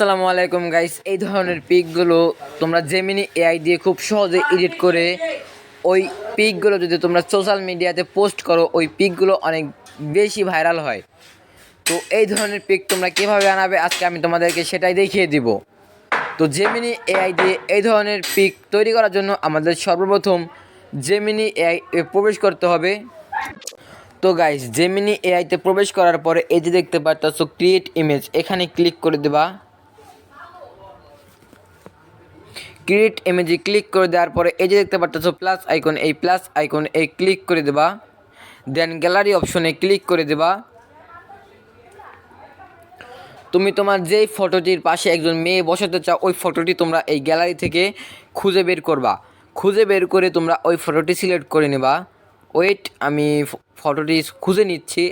আসসালামু আলাইকুম গাইস এই ধরনের পিকগুলো তোমরা জেমিনি এআই দিয়ে খুব সহজে এডিট করে ওই পিকগুলো যদি তোমরা সোশ্যাল মিডিয়াতে পোস্ট করো, ওই পিকগুলো অনেক বেশি ভাইরাল হয়। তো এই ধরনের পিক তোমরা কীভাবে আনাবে আজকে আমি তোমাদেরকে সেটাই দেখিয়ে দিব। তো জেমিনি এআই দিয়ে এই ধরনের পিক তৈরি করার জন্য আমাদের সর্বপ্রথম জেমিনি এআই প্রবেশ করতে হবে। তো গাইস জেমিনি এআইতে প্রবেশ করার পরে এই যে দেখতে পাচ্ছ ক্রিয়েট ইমেজ এখানে ক্লিক করে দেবা। ক্রিয়েট ইমেজে ক্লিক করে দেওয়ার পরে এই যে দেখতে পাচ্ছ প্লাস আইকন এই প্লাস আইকন এই ক্লিক করে দেবা। দেন গ্যালারি অপশনে ক্লিক করে দেবা। তুমি তোমার যেই ফটোটির পাশে একজন মেয়ে বসাতে চাও, ওই ফটোটি তোমরা এই গ্যালারি থেকে খুঁজে বের করবা। খুঁজে বের করে তোমরা ওই ফটোটি সিলেক্ট করে নেবা। ওয়েট আমি ফটোটি খুঁজে নিচ্ছি।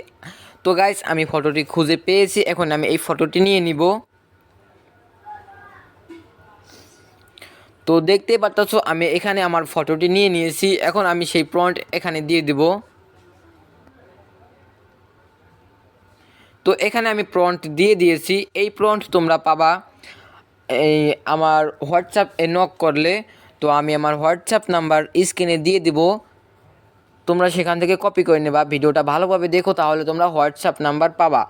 তো গাইস আমি ফটোটি খুঁজে পেয়েছি, এখন আমি এই ফটোটি নিয়ে নিব। তো দেখতেই পাচ্ছ আমি এখানে আমার ফটোটি নিয়ে নিয়েছি। এখন আমি সেই প্রন্ট এখানে দিয়ে দিব। তো এখানে আমি প্রন্ট দিয়ে দিয়েছি। এই প্রন্ট তোমরা পাবা এই আমার হোয়াটসঅ্যাপ এ নক করলে। তো আমি আমার হোয়াটসঅ্যাপ নাম্বার স্ক্রিনে দিয়ে দিব। তোমরা সেখান থেকে কপি করে নেবা। ভিডিওটা ভালোভাবে দেখো, তাহলে তোমরা হোয়াটসঅ্যাপ নাম্বার পাবা।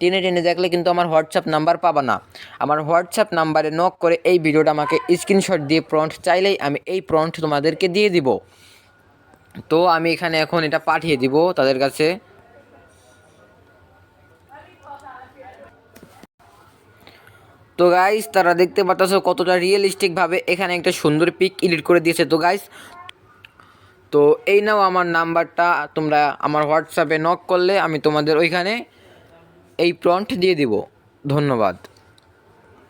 টেনে টেনে দেখলে কিন্তু আমার হোয়াটসঅ্যাপ নাম্বার পাবা না। আমার হোয়াটসঅ্যাপ নাম্বারে নক করে এই ভিডিওটা আমাকে স্ক্রিনশট দিয়ে প্রন্ট চাইলেই আমি এই প্রন্ট তোমাদেরকে দিয়ে দিব। তো আমি এখানে এখন এটা পাঠিয়ে দিব তাদের কাছে। তো গাইস তারা দেখতে পাচ্ছ কতটা রিয়েলিস্টিকভাবে এখানে একটা সুন্দর পিক এডিট করে দিয়েছে। তো গাইস তো এই নাও আমার নাম্বারটা, তোমরা আমার হোয়াটসঅ্যাপে নক করলে আমি তোমাদের ওইখানে এই প্রন্ট দিয়ে দিব। ধন্যবাদ।